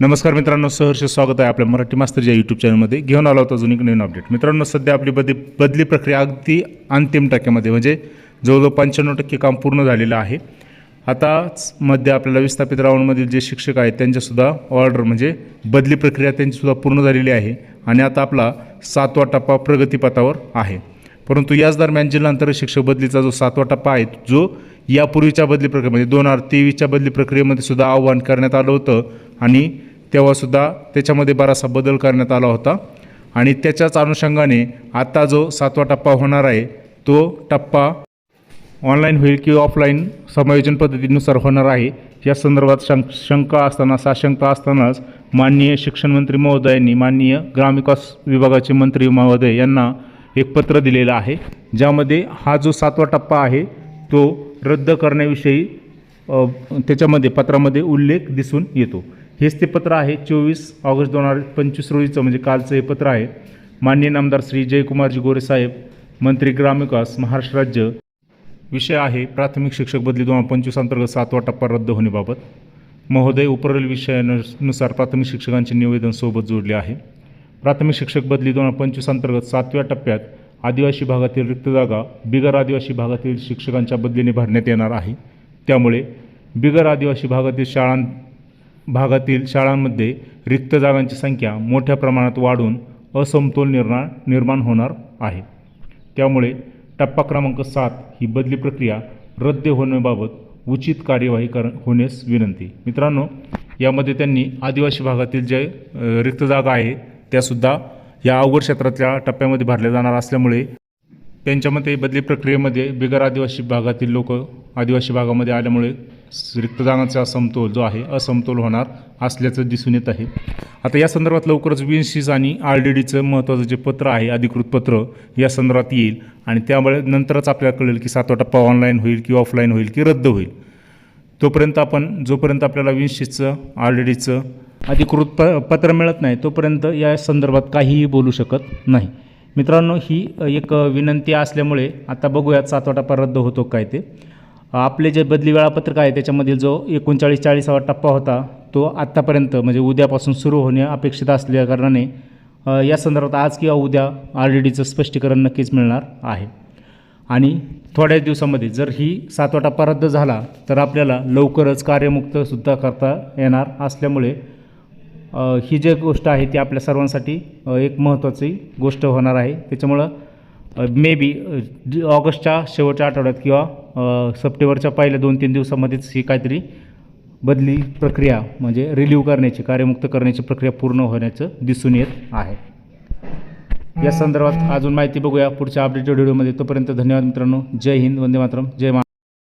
नमस्कार मित्रांनो सहर्ष स्वागत आहे आपल्या मराठी मास्तरच्या यूट्यूब चॅनलमध्ये घेऊन आला होता अजून एक नवीन अपडेट मित्रांनो सध्या आपली बदली बदली प्रक्रिया अगदी अंतिम टक्क्यामध्ये म्हणजे जवळजवळ पंच्याण्णव टक्के काम पूर्ण झालेलं आहे. आताच मध्ये आपल्याला विस्थापित राऊंडमधील जे शिक्षक आहेत त्यांच्यासुद्धा ऑर्डर म्हणजे बदली प्रक्रिया त्यांचीसुद्धा पूर्ण झालेली आहे आणि आता आपला सातवा टप्पा प्रगतीपथावर आहे. परंतु याच दरम्यान जिल्हांतर शिक्षक बदलीचा जो सातवा टप्पा आहे जो यापूर्वीच्या बदली प्रक्रियेमध्ये दोन हजार तेवीसच्या बदली प्रक्रियेमध्ये सुद्धा आव्हान करण्यात आलं होतं आणि तेव्हासुद्धा त्याच्यामध्ये बराचसा बदल करण्यात आला होता. आणि त्याच्याच अनुषंगाने आता जो सातवा टप्पा होणार आहे तो टप्पा ऑनलाईन होईल किंवा ऑफलाईन समायोजन पद्धतीनुसार होणार आहे. या संदर्भात शं शंका असताना साशंका असतानाच माननीय शिक्षणमंत्री महोदयांनी माननीय ग्रामविकास विभागाचे मंत्री महोदय यांना एक पत्र दिलेलं आहे ज्यामध्ये हा जो सातवा टप्पा आहे तो रद्द करण्याविषयी त्याच्यामध्ये पत्रामध्ये उल्लेख दिसून येतो. हेच ते पत्र आहे. चोवीस ऑगस्ट दोन हजार पंचवीस रोजीचं म्हणजे कालचं हे पत्र आहे. माननीय नामदार श्री जयकुमारजी गोरेसाहेब मंत्री ग्रामविकास महाराष्ट्र राज्य. विषय आहे प्राथमिक शिक्षक बदली दोन हजार पंचवीस अंतर्गत सातवा टप्पा रद्द होण्याबाबत. महोदय उपरल विषयानुसार प्राथमिक शिक्षकांचे निवेदन सोबत जोडले आहे. प्राथमिक शिक्षक बदली दोन हजार पंचवीस अंतर्गत सातव्या टप्प्यात आदिवासी भागातील रिक्त जागा बिगर आदिवासी भागातील शिक्षकांच्या बदलीने भरण्यात येणार आहे. त्यामुळे बिगर आदिवासी भागातील शाळां भागातील शाळांमध्ये रिक्त जागांची संख्या मोठ्या प्रमाणात वाढून असमतोल निर्माण निर्माण होणार आहे. त्यामुळे टप्पा क्रमांक सात ही बदली प्रक्रिया रद्द होण्याबाबत उचित कार्यवाही कर होण्यास विनंती. मित्रांनो यामध्ये त्यांनी आदिवासी भागातील जे रिक्त जागा आहे त्यासुद्धा या अवघड क्षेत्रातल्या टप्प्यामध्ये भरल्या जाणार असल्यामुळे त्यांच्यामध्ये बदली प्रक्रियेमध्ये बिगर आदिवासी भागातील लोक आदिवासी भागामध्ये आल्यामुळे रिक्त जागांचा समतोल जो आहे असमतोल होणार असल्याचं दिसून येत आहे. आता या संदर्भात लवकरच विनशीज आणि आर डी डीचं महत्त्वाचं जे पत्र आहे अधिकृत पत्र या संदर्भात येईल. आणि त्यामुळे नंतरच आपल्याला कळेल की सातवा टप्पा ऑनलाईन होईल की ऑफलाईन होईल की रद्द होईल. तोपर्यंत आपण जोपर्यंत आपल्याला विनशीजचं आर डी डीचं अधिकृत प पत्र मिळत नाही तोपर्यंत या संदर्भात काहीही बोलू शकत नाही. मित्रांनो ही एक विनंती असल्यामुळे आता बघूयात सातवा टप्पा रद्द होतो काय ते. आपले जे बदली वेळापत्रक आहे त्याच्यामधील जो एकोणचाळीस चाळीसावा टप्पा होता तो आत्तापर्यंत म्हणजे उद्यापासून सुरू होणे अपेक्षित असल्या कारणाने या संदर्भात आज किंवा उद्या आर डी डीचं स्पष्टीकरण नक्कीच मिळणार आहे. आणि थोड्याच दिवसामध्ये जर ही सातवा टप्पा रद्द झाला तर आपल्याला लवकरच कार्यमुक्तसुद्धा करता येणार असल्यामुळे ही जी गोष्ट आहे ती आपल्या सर्वांसाठी एक महत्त्वाची गोष्ट होणार आहे. त्याच्यामुळं मे बी ऑगस्टच्या शेवटच्या आठवड्यात किंवा सप्टेंबरच्या पहिल्या दोन तीन दिवसामध्येच ही काहीतरी बदली प्रक्रिया म्हणजे रिलीव करण्याची कार्यमुक्त करण्याची प्रक्रिया पूर्ण होण्याचं दिसून येत आहे. या संदर्भात अजून माहिती बघूया. पुढच्या अपडेटेड व्हिडिओमध्ये तोपर्यंत धन्यवाद मित्रांनो. जय हिंद. वंदे मातरम. जय मा